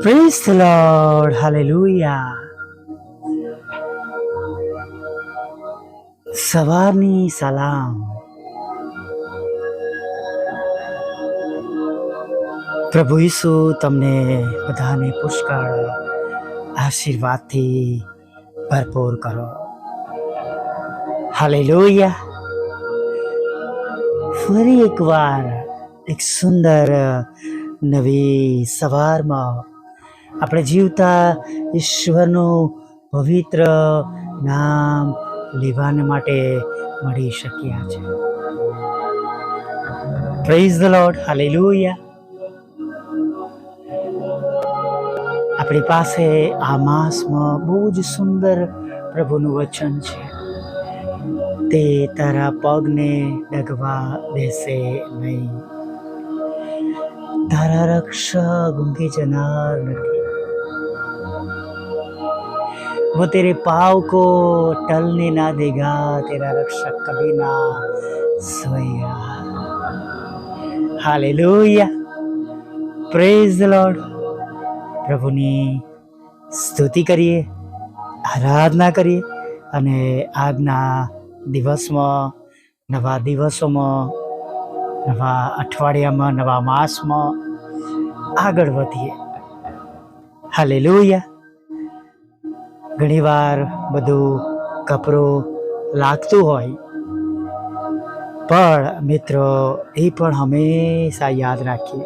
Praise the Lord. Hallelujah. સવારની સલામ પ્રભુ ઈસુ તમને બધાને પુષ્કળ આશીર્વાદથી ભરપૂર કરો હાલેલુયા ફરી એકવાર એક સુંદર નવી સવારમાં આપણે જીવતા ઈશ્વરનું પવિત્ર નામ લેવાને માટે મળી શક્યા છે. પ્રેઝ ધ લોર્ડ હાલેલુયા આપણી પાસે આ માસમાં બહુ જ સુંદર પ્રભુનું વચન છે. તે તારા પગને ડગવા દેશે નહીં. તારા રક્ષા ગુંગી જનાર નથી. वो तेरे पाव को टलने ना देगा तेरा रक्षक कभी ना सोएगा हालेलुया પ્રેઝ ધ લોર્ડ પ્રભુની સ્તુતિ કરીએ આરાધના કરીએ અને આજના દિવસમાં નવા દિવસોમાં નવા અઠવાડિયામાં નવા માસમાં આગળ વધીએ હાલેલુયા ઘણીવાર બધું કપરું લાગતું હોય. પણ મિત્રો, એ પણ હંમેશા યાદ રાખીએ.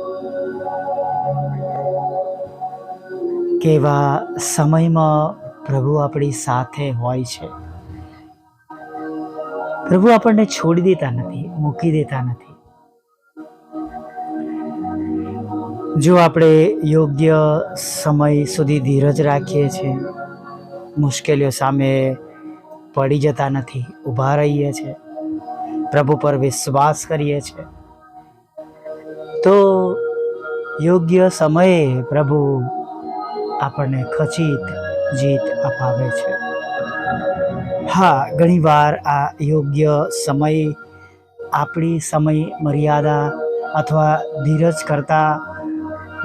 કે એવા સમયમાં પ્રભુ આપણી સાથે હોય છે. પ્રભુ આપણને છોડી દેતા નથી, મૂકી દેતા નથી. જો આપણે યોગ્ય સમય સુધી ધીરજ રાખીએ છીએ મુશ્કેલીઓ સામે પડી જતા નથી, ઊભા રહીએ છીએ પ્રભુ પર વિશ્વાસ કરીએ છીએ તો યોગ્ય સમયે પ્રભુ આપણને ખચિત જીત અપાવે છે. હા, ઘણીવાર આ યોગ્ય સમય આપણી સમય મર્યાદા અથવા ધીરજ કરતાં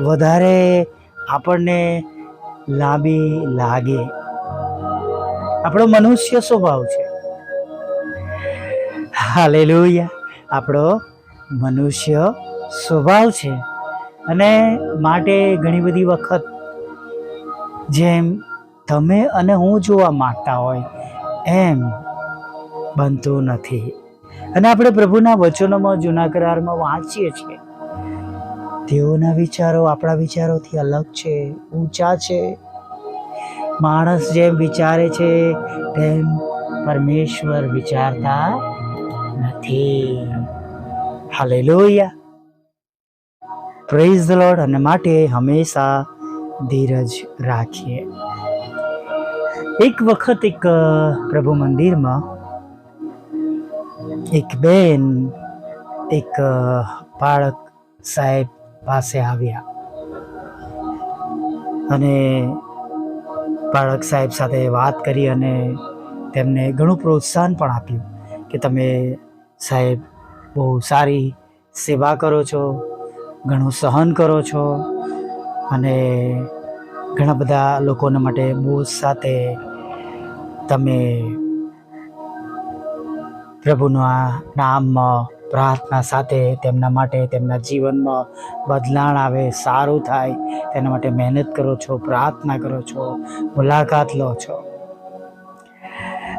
વધારે આપણને લાંબી લાગે. આપણો મનુષ્ય સ્વભાવ છે. હાલેલુયા. આપણો મનુષ્ય સ્વભાવ છે. અને માટે ઘણી બધી વખત જેમ તમે અને હું જોવા માંગતા હોય, એમ બનતું નથી. અને આપણે પ્રભુના વચનોમાં જૂના કરારમાં વાંચીએ છીએ. તેઓના વિચારો આપણા વિચારોથી અલગ છે, ઊંચા છે માણસ જેમ વિચારે છે, તેમ પરમેશ્વર વિચારતા નથી. હાલેલુયા. પ્રેઝ ધ લોર્ડ અને માટે હંમેશા ધીરજ રાખીએ. એક વખત એક પ્રભુ મંદિરમાં એક બેન, એક બાળક સાહેબ પાસે આવ્યા. અને બાળક સાહેબ સાથે વાત કરી અને તેમને ઘણું પ્રોત્સાહન પણ આપ્યું કે તમે સાહેબ બહુ સારી સેવા કરો છો, ઘણું સહન કરો છો અને ઘણા બધા લોકોના માટે બહુ સાથે તમે પ્રભુના નામમાં પ્રાર્થના સાથે તેમના માટે તેમના જીવનમાં બદલાણ આવે, સારું થાય. તેના માટે મહેનત કરો છો, પ્રાર્થના કરો છો, મુલાકાત લો છો.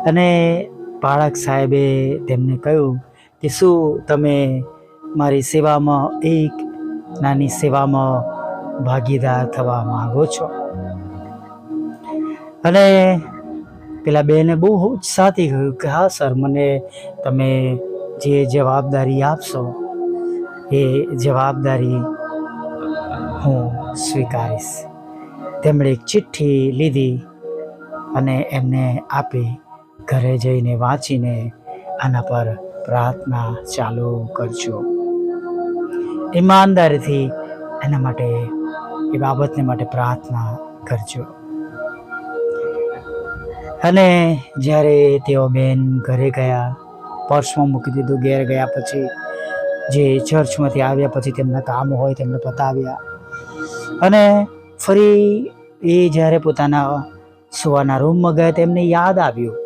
અને બાળક સાહેબે તેમને કહ્યું કે, શું તમે મારી સેવામાં એક નાની સેવામાં ભાગીદાર થવા માગો છો? અને પેલા બેને બહુ ઉત્સાહથી કહ્યું કે, હા સર, મને તમે જે જવાબદારી આપશો, એ જવાબદારી હું સ્વીકારીશ. તેમણે એક ચિઠ્ઠી લીધી અને એમને આપી. ઘરે જઈને વાંચીને આના પર પ્રાર્થના ચાલુ કરજો. ઈમાનદારીથી એના માટે, એ બાબતને માટે પ્રાર્થના કરજો. અને જ્યારે તેઓ બેન ઘરે ગયા પર્સમાં મૂકી દીધું ઘેર ગયા પછી જે ચર્ચમાંથી આવ્યા પછી તેમના કામ હોય તેમને પતાવ્યા. અને ફરી એ જ્યારે પોતાના સુવાના રૂમમાં ગયા તેમને યાદ આવ્યું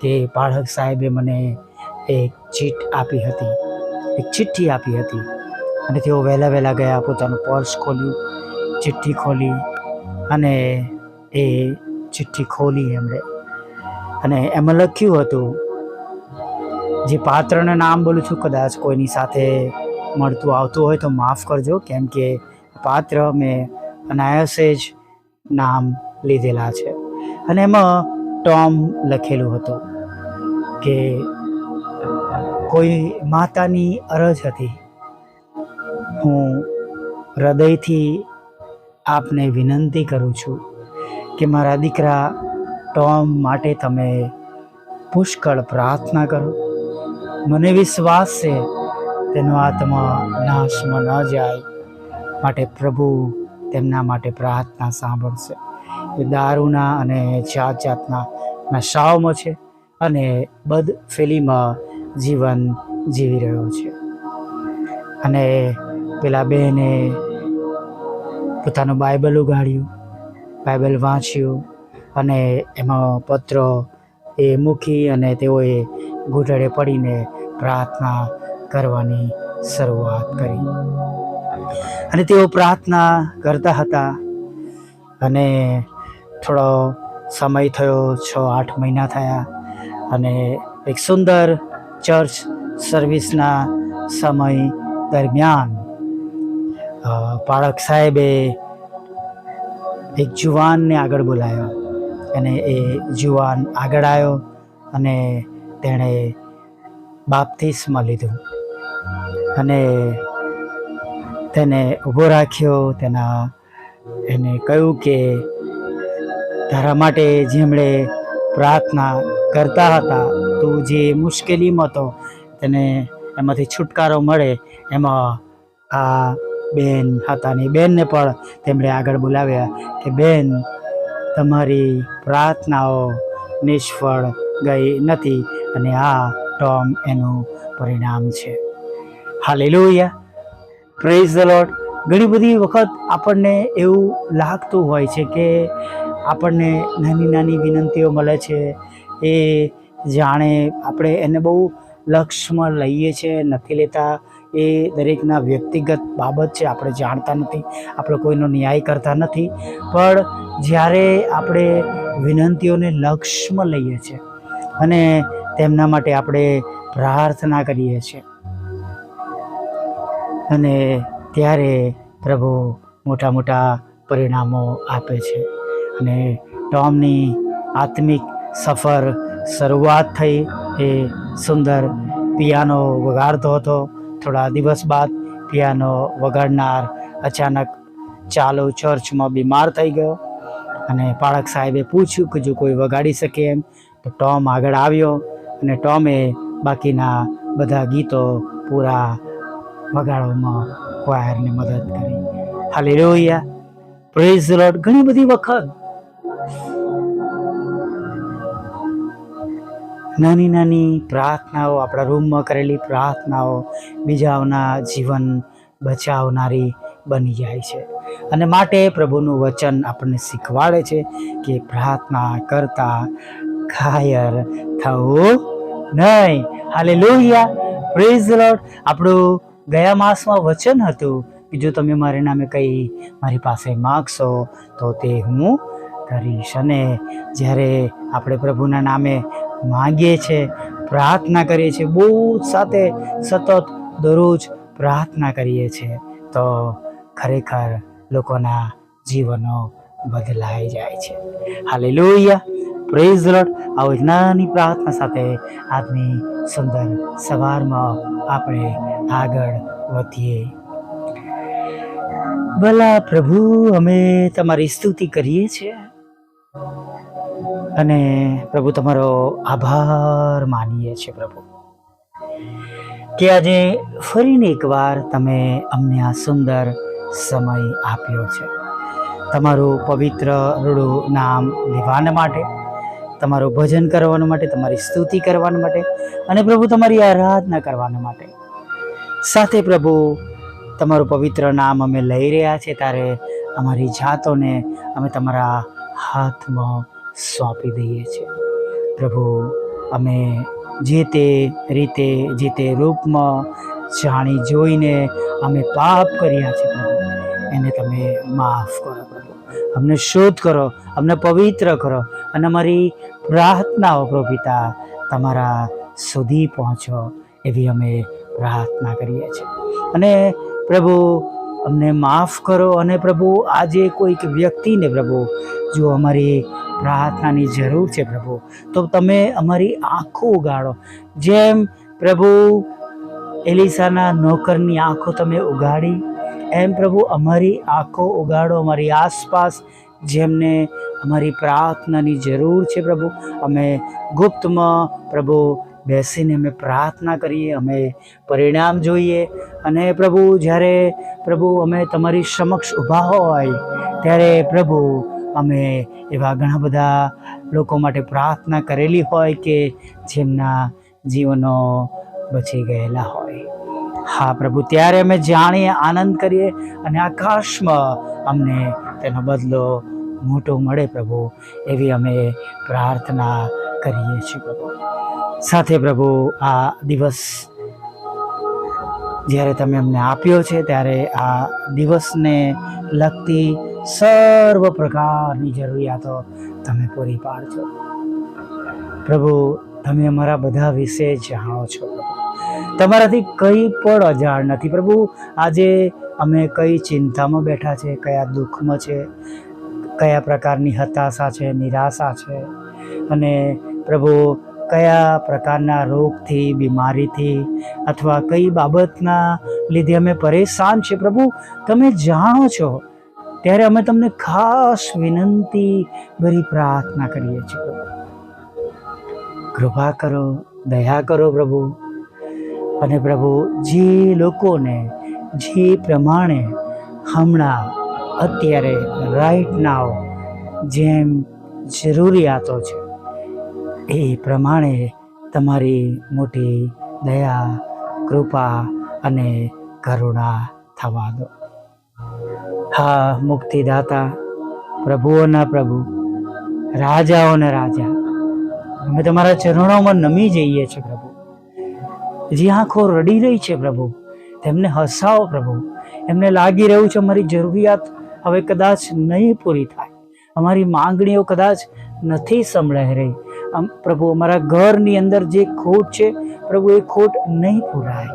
કે પાળક સાહેબે મને એક ચીટ આપી હતી, એક ચિઠ્ઠી આપી હતી. અને તેઓ વહેલા વહેલા ગયા, પોતાનું પર્સ ખોલ્યું, ચિઠ્ઠી ખોલી અને એ ચિઠ્ઠી ખોલી એમણે. અને એમાં લખ્યું હતું જે પાત્રનું નામ બોલું છું, કદાચ કોઈની સાથે મળતું આવતું હોય તો માફ કરજો, કેમ કે પાત્ર મેં અનાયાસે જ નામ લીધેલા છે. અને એમાં ટોમ લખેલું હતું કે કોઈ માતાની અરજ હતી. હું હૃદયથી આપને વિનંતી કરું છું કે મારા દીકરા ટોમ માટે તમે પુષ્કળ પ્રાર્થના કરો. મને વિશ્વાસ છે, તેનો આત્મા નાશમાં ન જાય માટે પ્રભુ તેમના માટે પ્રાર્થના સાંભળશે. એ દારૂના અને જાત જાતના નશાઓમાં છે અને બદફેલીમાં જીવન જીવી રહ્યો છે. અને પેલા બેને પોતાનું બાઇબલ ઉગાડ્યું, બાઇબલ વાંચ્યું અને એમાં પત્રો એ મૂકી અને તેઓએ ઘૂંટડે પડીને પ્રાર્થના કરવાની શરૂઆત કરી. અને તેઓ પ્રાર્થના કરતા હતા અને થોડો સમય થયો છ આઠ મહિના થયા અને એક સુંદર ચર્ચ સર્વિસના સમય દરમિયાન પાળક સાહેબે એક જુવાનને આગળ બોલાયો અને એ જુવાન આગળ આવ્યો અને તેણે બાપ્તિસ્મા લીધું અને તેને ઊભો રાખ્યો. તેના એને કહ્યું કે તારા માટે જેમણે પ્રાર્થના કરતા હતા, તું જે મુશ્કેલીમાં હતો, તેને એમાંથી છુટકારો મળે. એમાં આ બેન હતા ને બેનને પણ તેમણે આગળ બોલાવ્યા કે, બેન, તમારી પ્રાર્થનાઓ નિષ્ફળ ગઈ નથી. અને આ ટોમ એનું પરિણામ છે. હાલેલુયા. પ્રેઝ ધ લોટ ઘણી બધી વખત આપણને એવું લાગતું હોય છે કે આપણને નાની નાની વિનંતીઓ મળે છે, એ જાણે આપણે એને બહુ લક્ષમાં લઈએ છીએ નથી લેતા. એ દરેકના વ્યક્તિગત બાબત છે, આપણે જાણતા નથી, આપણે કોઈનો ન્યાય કરતા નથી. પણ જ્યારે આપણે વિનંતીઓને લક્ષમાં લઈએ છીએ અને તેમના માટે આપણે પ્રાર્થના કરીએ છીએ. અને ત્યારે પ્રભુ મોટા મોટા પરિણામો આપે છે. અને ટોમની આત્મિક સફર શરૂઆત થઈ. એ સુંદર પિયાનો વગાડતો હતો. થોડા દિવસ બાદ પિયાનો વગાડનાર અચાનક ચાલુ ચર્ચમાં બીમાર થઈ ગયો. અને પાળક સાહેબે પૂછ્યું કે જો કોઈ વગાડી શકે એમ, તો ટોમ આગળ આવ્યો. અને ટોમે બાકીના બધા ગીતો પૂરા વગાડવામાં ક્વાયરને મદદ કરી. હાલી રોયા પ્રેઝ લોર્ડ ઘણી બધી વખત નાની નાની પ્રાર્થનાઓ, આપણા રૂમમાં કરેલી પ્રાર્થનાઓ બીજાઓના જીવન બચાવનારી બની જાય છે. અને માટે પ્રભુનું વચન આપણને શીખવાડે છે કે પ્રાર્થના કરતા ઘાયર થવું નહીં. હાલે લોહિયા પ્રેઝ લોટ આપણું ગયા માસમાં વચન હતું કે જો તમે મારા નામે કંઈ મારી પાસે માગશો, તો તે હું કરીશ. અને જ્યારે આપણે પ્રભુના નામે માગીએ છીએ, પ્રાર્થના કરીએ છીએ, બહુ સાથે સતત દરરોજ પ્રાર્થના કરીએ છીએ, તો ખરેખર લોકોના જીવનો બદલાઈ જાય છે. હાલે લોહિયા પ્રેઝ લોટ આવો નાની પ્રાર્થના સાથે આજની સુંદર સવારમાં આપણે આગળ વધીએ. ભલા પ્રભુ, અમે તમારી સ્તુતિ કરીએ છીએ. અને પ્રભુ, તમારો આભાર માનીએ છીએ પ્રભુ. કે આજે ફરીને એકવાર તમે અમને આ સુંદર સમય આપ્યો છે. તમારું પવિત્ર રૂડું નામ લેવાના માટે તમારું ભજન કરવાનું માટે, તમારી સ્તુતિ કરવાના માટે અને પ્રભુ, તમારી આરાધના કરવાના માટે. સાથે પ્રભુ, તમારું પવિત્ર નામ અમે લઈ રહ્યા છે ત્યારે અમારી જાતોને અમે તમારા હાથમાં સોંપી દઈએ છીએ. પ્રભુ, અમે જે તે રીતે, જે તે રૂપમાં જાણી જોઈને અમે પાપ કર્યા છે પ્રભુ. એને તમે માફ કરો પ્રભુ. અમને શોધ કરો, અમને પવિત્ર કરો અને અમારી પ્રાર્થનાઓ પ્રભુ પિતા તમારા સુધી પહોંચો એવી અમે પ્રાર્થના કરીએ છીએ. અને પ્રભુ, અમને માફ કરો અને પ્રભુ, આજે કોઈક વ્યક્તિને પ્રભુ, જો અમારી પ્રાર્થનાની જરૂર છે પ્રભુ, તો તમે અમારી આંખો ઉગાડો. જેમ પ્રભુ એલિસાના નોકરની આંખો તમે ઉગાડી એમ પ્રભુ, અમારી આંખો ઉગાડો, અમારી આસપાસ જેમને અમારી પ્રાર્થનાની જરૂર છે પ્રભુ, અમે ગુપ્તમાં પ્રભુ બેસીને અમે પ્રાર્થના કરીએ, અમે પરિણામ જોઈએ. અને પ્રભુ, જ્યારે પ્રભુ અમે તમારી સમક્ષ ઊભા હોય, ત્યારે પ્રભુ અમે એવા ઘણા બધા લોકો માટે પ્રાર્થના કરેલી હોય કે જેમના જીવનો બચી ગયેલા હોય. હા પ્રભુ, ત્યારે અમે જાણીએ, આનંદ કરીએ અને આકાશમાં અમને તેનો બદલો મોટો મળે પ્રભુ, એવી અમે પ્રાર્થના કરીએ છીએ પ્રભુ. સાથે પ્રભુ, આ દિવસ જ્યારે તમે અમને આપ્યો છે, ત્યારે આ દિવસને લગતી સર્વ પ્રકારની જરૂરિયાતો તમે પૂરી પાડજો. પ્રભુ, તમે અમારા બધા વિશે જાણો છો પ્રભુ. તમારાથી કંઈ પણ અજાણ નથી. પ્રભુ, આજે અમે કઈ ચિંતામાં બેઠા છે, કયા દુઃખમાં છે, કયા પ્રકારની હતાશા છે, નિરાશા છે, અને પ્રભુ, કયા પ્રકારના રોગથી, બીમારીથી અથવા કઈ બાબતના લીધે અમે પરેશાન છે પ્રભુ, તમે જાણો છો, ત્યારે અમે તમને ખાસ વિનંતી ભરી પ્રાર્થના કરીએ છીએ. કૃપા કરો, દયા કરો પ્રભુ. અને પ્રભુ, જે લોકોને, જે પ્રમાણે હમણાં અત્યારે રાઈટ નાવ જેમ જરૂરિયાતો છે, એ પ્રમાણે તમારી મોટી દયા, કૃપા અને કરુણા થવા દો. હા, મુક્તિદાતા, પ્રભુઓના પ્રભુ, રાજાઓના રાજા, અમે તમારા ચરણોમાં નમી જઈએ છીએ પ્રભુ. જે આંખો રડી રહી છે પ્રભુ. તેમને હસાવો પ્રભુ. એમને લાગી રહ્યું છે અમારી જરૂરિયાત હવે કદાચ નહીં પૂરી થાય. અમારી માંગણીઓ કદાચ નથી સંભળાઈ રહી. આમ પ્રભુ, અમારા ઘરની અંદર જે ખોટ છે, પ્રભુ, એ ખોટ નહીં પૂરાય.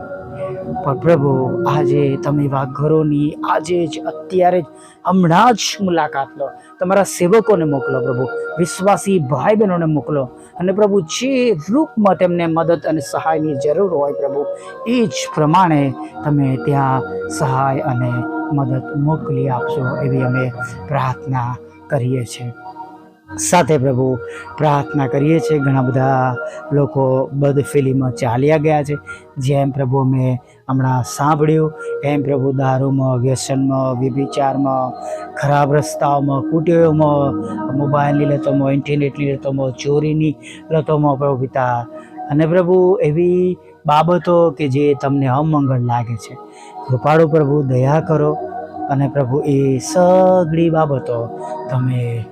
પણ પ્રભુ, આજે તમે એવા ઘરોની આજે જ અત્યારે જ હમણાં જ મુલાકાત લો. તમારા સેવકોને મોકલો પ્રભુ. વિશ્વાસી ભાઈ બહેનોને મોકલો. અને પ્રભુ જે રૂપમાં તેમને મદદ અને સહાયની જરૂર હોય પ્રભુ, એ જ પ્રમાણે તમે ત્યાં સહાય અને મદદ મોકલી આપશો એવી અમે પ્રાર્થના કરીએ છીએ. સાથે પ્રભુ પ્રાર્થના કરીએ છીએ. ઘણા બધા લોકો બદફેલીમાં ચાલ્યા ગયા છે. જેમ પ્રભુ અમે હમણાં સાંભળ્યું, એમ પ્રભુ દારૂમાં, વ્યસનમાં, વ્યભિચારમાં, ખરાબ રસ્તાઓમાં કુટીઓમાં મોબાઈલની લતોમાં, ઇન્ટરનેટની લતોમાં, ચોરીની લતોમાં પ્રભુ પિતા. અને પ્રભુ એવી બાબતો કે જે તમને અમંગળ લાગે છે. કૃપાળુ પ્રભુ, દયા કરો અને પ્રભુ એ સગળી બાબતો તમે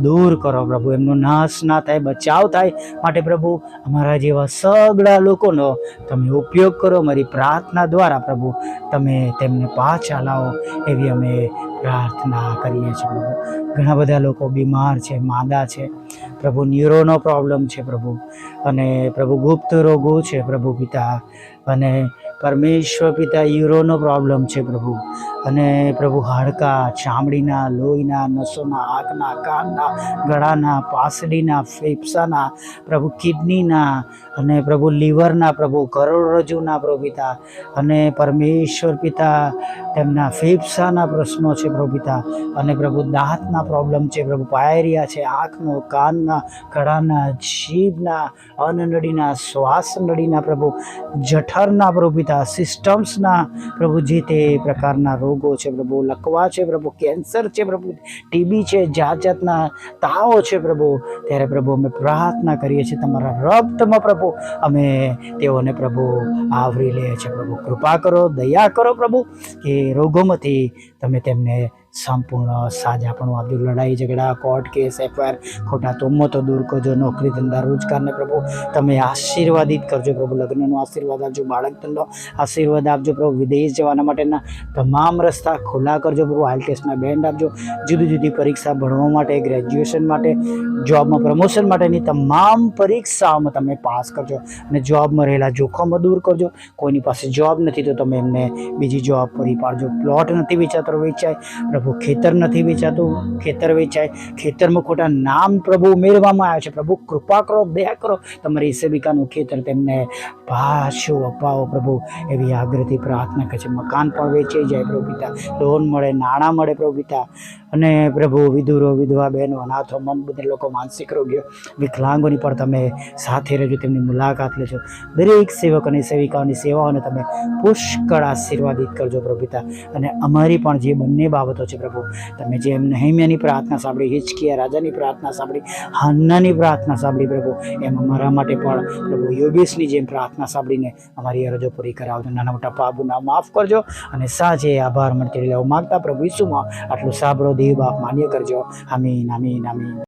દૂર કરો પ્રભુ, એમનો નાશ ના થાય, બચાવ થાય. માટે પ્રભુ, અમારા જેવા સગડા લોકોનો તમે ઉપયોગ કરો મારી પ્રાર્થના દ્વારા પ્રભુ, તમે તેમને પાછા લાવો એવી અમે પ્રાર્થના કરીએ છીએ પ્રભુ. ઘણા બધા લોકો બીમાર છે, માદા છે. પ્રભુ, ન્યુરોનો પ્રોબ્લેમ છે પ્રભુ. અને પ્રભુ, ગુપ્ત રોગો છે પ્રભુ પિતા. અને પરમેશ્વર પિતા યુરોનો પ્રોબ્લેમ છે પ્રભુ. અને પ્રભુ હાડકા, ચામડીના, લોહીના, નસોના આંખના કાનના, ગળાના પાસડીના ફેફસાના, પ્રભુ કિડનીના અને પ્રભુ લીવરના, પ્રભુ કરોડરજ્જુના પ્રભુ પિતા અને પરમેશ્વર પિતા તેમના ફેફસાના પ્રશ્નો છે પ્રભુ પિતા અને પ્રભુ દાંતના પ્રોબ્લેમ છે પ્રભુ. પાયરિયા છે આંખનો કાનના, ગળાના, જીભના અન્નનળીના શ્વાસ નળીના પ્રભુ. જઠરના પ્રભુ પિતા સિસ્ટમ્સના પ્રભુ જે તે પ્રકારના રોગો છે, પ્રભુ લકવા છે, પ્રભુ કેન્સર છે, પ્રભુ ટીબી છે, જાત જાતના તાવો છે, પ્રભુ. ત્યારે પ્રભુ અમે પ્રાર્થના કરીએ છીએ, તમારા રક્તમાં પ્રભુ અમે તેઓને પ્રભુ આવરી લે છે, પ્રભુ કૃપા કરો, દયા કરો, પ્રભુ. કે રોગોમાંથી તમે તેમને સંપૂર્ણ સાજાપણું આપજો લડાઈ, ઝઘડા, કોર્ટ કેસ, એફઆઈઆર, ખોટા તોમતો દૂર કરજો. નોકરી ધંધા, રોજગારને પ્રભુ, તમે આશીર્વાદિત કરજો પ્રભુ. લગ્નનો આશીર્વાદ આપજો, બાળક ધંધો આશીર્વાદ આપજો પ્રભુ. વિદેશ જવાના માટેના તમામ રસ્તા ખુલ્લા કરજો પ્રભુ. આઈલટેસ્ટના બેન્ડ આપજો. જુદી જુદી પરીક્ષા ભણવા માટે, ગ્રેજ્યુએશન માટે, જોબમાં પ્રમોશન માટેની તમામ પરીક્ષાઓમાં તમે પાસ કરજો અને જોબમાં રહેલા જોખમો દૂર કરજો. કોઈની પાસે જોબ નથી તો તમે એમને બીજી જોબ પૂરી પાડજો. પ્લોટ નથી વેચાતો, વેચાય. પ્રભુ ખેતર નથી વેચાતું, ખેતર વેચાય. ખેતરમાં ખોટા નામ પ્રભુ ઉમેરવામાં આવ્યા છે. પ્રભુ, કૃપા કરો, દયા કરો. તમારી સેવિકાનું ખેતર તેમને પાછું અપાવો પ્રભુ. એવી આગ્રહથી પ્રાર્થના કરે છે. મકાન પણ વેચાઈ જાય પ્રભુ પિતા. લોન મળે, નાણાં મળે પ્રભુ પિતા. અને પ્રભુ, વિધુરો, વિધવા બહેનો, અનાથો મનબુદ્ધ લોકો માનસિક રોગીઓ, વિકલાંગોની પણ તમે સાથે રહેજો, તેમની મુલાકાત લેજો. દરેક સેવક અને સેવિકાઓની સેવાઓને તમે પુષ્કળ આશીર્વાદિત કરજો પ્રભુ પિતા. અને અમારી પણ જે બંને બાબતો છે પ્રભુ. તમે જેમ નહિમ્યાની પ્રાર્થના સાંભળી, હિચકિયા રાજાની પ્રાર્થના સાંભળી, હાન્નાની પ્રાર્થના સાંભળી પ્રભુ, એમ અમારા માટે પણ પ્રભુ યોગેશની જેમ પ્રાર્થના સાંભળીને અમારી અરજો પૂરી કરાવજો નાના મોટા પાપના માફ કરજો અને સાજે આભાર મળતી લેવા માગતા પ્રભુ ઈસુમાં આટલું સાંભળો, દેવ બાપ માન્ય કરજો. આમીન આમીન આમીન.